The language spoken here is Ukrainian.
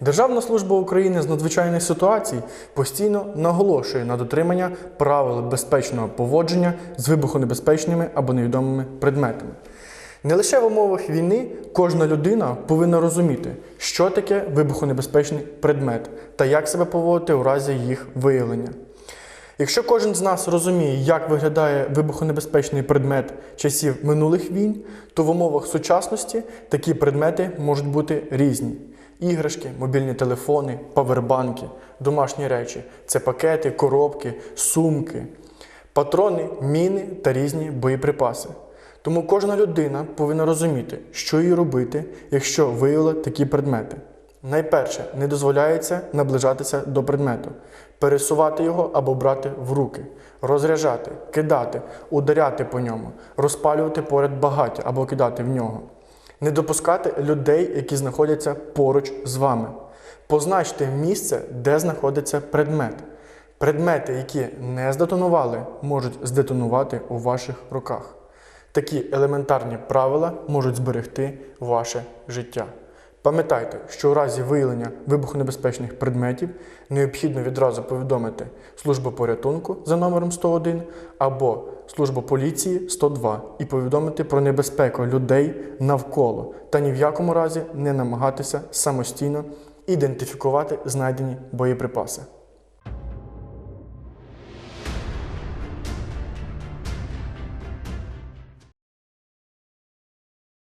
Державна служба України з надзвичайних ситуацій постійно наголошує на дотримання правил безпечного поводження з вибухонебезпечними або невідомими предметами. Не лише в умовах війни кожна людина повинна розуміти, що таке вибухонебезпечний предмет та як себе поводити у разі їх виявлення. Якщо кожен з нас розуміє, як виглядає вибухонебезпечний предмет часів минулих війн, то в умовах сучасності такі предмети можуть бути різні: іграшки, мобільні телефони, павербанки, домашні речі це пакети, коробки, сумки, патрони, міни та різні боєприпаси. Тому кожна людина повинна розуміти, що їй робити, якщо виявила такі предмети. Найперше, не дозволяється наближатися до предмету, пересувати його або брати в руки, розряджати, кидати, ударяти по ньому, розпалювати поряд багаття або кидати в нього. Не допускати людей, які знаходяться поруч з вами. Позначте місце, де знаходиться предмет. Предмети, які не здетонували, можуть здетонувати у ваших руках. Такі елементарні правила можуть зберегти ваше життя. Пам'ятайте, що у разі виявлення вибухонебезпечних предметів необхідно відразу повідомити службу порятунку за номером 101 або службу поліції 102 і повідомити про небезпеку людей навколо та ні в якому разі не намагатися самостійно ідентифікувати знайдені боєприпаси.